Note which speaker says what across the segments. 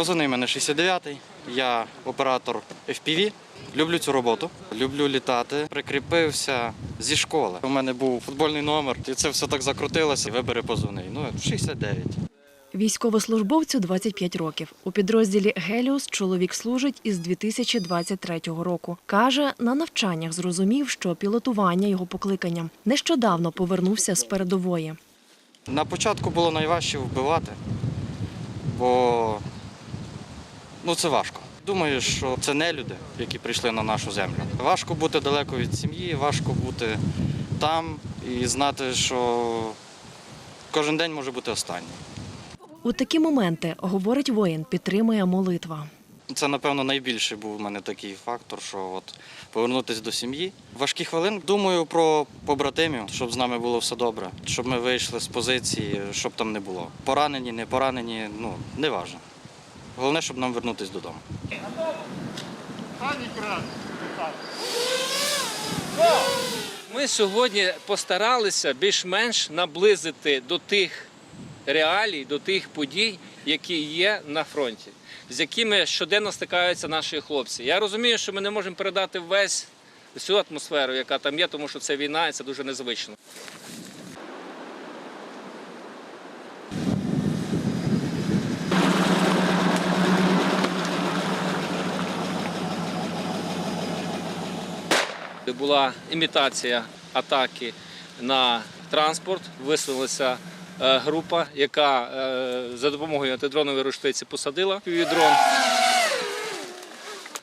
Speaker 1: Позивний мене 69-й. Я оператор FPV. Люблю цю роботу, люблю літати. Прикріпився зі школи. У мене був футбольний номер, і це все так закрутилося. Вибери позивний. Ну, 69.
Speaker 2: Військовослужбовцю 25 років. У підрозділі Геліус чоловік служить із 2023 року. Каже, на навчаннях зрозумів, що пілотування його покликанням. Нещодавно повернувся з передової.
Speaker 1: На початку було найважче вбивати, бо ну, це важко. Думаю, що це не люди, які прийшли на нашу землю. Важко бути далеко від сім'ї, важко бути там і знати, що кожен день може бути останній.
Speaker 2: У такі моменти, говорить воїн, підтримує молитва.
Speaker 1: Це, напевно, найбільший був у мене такий фактор, що от повернутися до сім'ї. Важкі хвилин. Думаю про побратимів, щоб з нами було все добре, щоб ми вийшли з позиції, щоб там не було. Поранені, не поранені, ну, не важно. Головне, щоб нам вернутися додому.
Speaker 3: Ми сьогодні постаралися більш-менш наблизити до тих реалій, до тих подій, які є на фронті, з якими щоденно стикаються наші хлопці. Я розумію, що ми не можемо передати весь всю атмосферу, яка там є, тому що це війна і це дуже незвично. Була імітація атаки на транспорт. Висунулася е, група, яка е, за допомогою антидронової рушниці посадила дрон.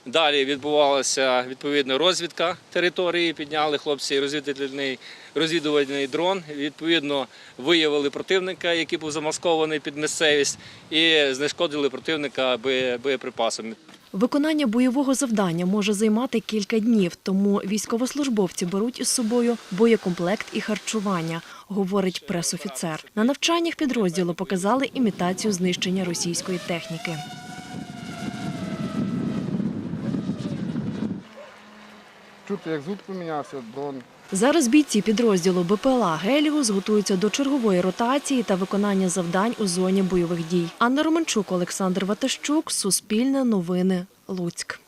Speaker 3: Далі відбувалася відповідна розвідка території. Підняли хлопці розвідувальний, розвідувальний дрон. Відповідно, виявили противника, який був замаскований під місцевість, і знешкодили противника боє- боєприпасами.
Speaker 2: Виконання бойового завдання може займати кілька днів, тому військовослужбовці беруть із собою боєкомплект і харчування, говорить пресофіцер. На навчаннях підрозділу показали імітацію знищення російської техніки.
Speaker 4: Чути, як звук помінявся, дрон.
Speaker 2: Зараз бійці підрозділу БПЛА Геліус готуються до чергової ротації та виконання завдань у зоні бойових дій. Анна Романчук, Олександр Ватащук, Суспільне новини, Луцьк.